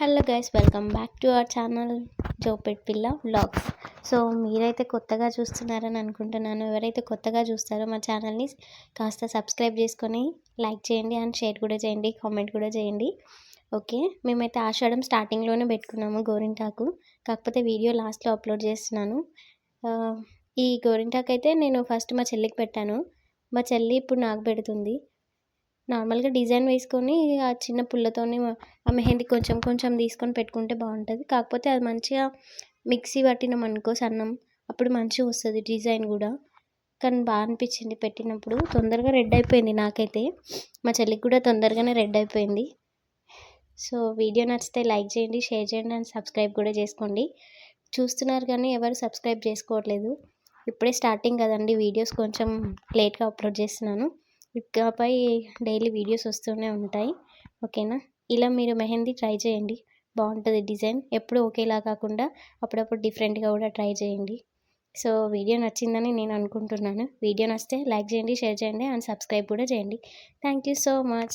Hello guys welcome back to our channel జోపెట్ పిల్ల vlogs. So మీరైతే కొత్తగా చూస్తున్నారని అనుకుంటున్నాను. ఎవరైతే కొత్తగా చూస్తారో మా ఛానల్ని కాస్త సబ్స్క్రైబ్ చేసుకొని లైక్ చేయండి అండ్ షేర్ కూడా చేయండి కామెంట్ కూడా చేయండి. ఓకే మేమైతే ఆషాఢం స్టార్టింగ్లోనే పెట్టుకున్నాము గోరింటాకు. కాకపోతే వీడియో లాస్ట్లో అప్లోడ్ చేస్తున్నాను. ఈ గోరింటాకు అయితే నేను ఫస్ట్ మా చెల్లికి పెట్టాను. మా చెల్లి ఇప్పుడు నాకు పెడుతుంది. నార్మల్గా డిజైన్ వేసుకొని ఆ చిన్న పుల్లతోని ఆ మెహందీ కొంచెం కొంచెం తీసుకొని పెట్టుకుంటే బాగుంటుంది. కాకపోతే అది మంచిగా మిక్సీ పట్టినాం అనుకో సన్నం అప్పుడు మంచిగా వస్తుంది డిజైన్ కూడా. కానీ బాగా అనిపించింది పెట్టినప్పుడు. తొందరగా రెడ్ అయిపోయింది నాకైతే. మా చెల్లికి కూడా తొందరగానే రెడ్ అయిపోయింది. సో వీడియో నచ్చితే లైక్ చేయండి షేర్ చేయండి అండ్ సబ్స్క్రైబ్ కూడా చేసుకోండి. చూస్తున్నారు కానీ ఎవరు సబ్స్క్రైబ్ చేసుకోవట్లేదు. ఇప్పుడే స్టార్టింగ్ కదండి వీడియోస్. కొంచెం లేట్గా అప్లోడ్ చేస్తున్నాను. ఇకపై డైలీ వీడియోస్ వస్తూనే ఉంటాయి. ఓకేనా? ఇలా మీరు మెహందీ ట్రై చేయండి. బాగుంటుంది డిజైన్. ఎప్పుడు ఒకేలా కాకుండా అప్పుడప్పుడు డిఫరెంట్గా కూడా ట్రై చేయండి. సో వీడియో నచ్చిందని నేను అనుకుంటున్నాను. వీడియో నచ్చితే లైక్ చేయండి షేర్ చేయండి అండ్ సబ్స్క్రైబ్ కూడా చేయండి. Thank you so much.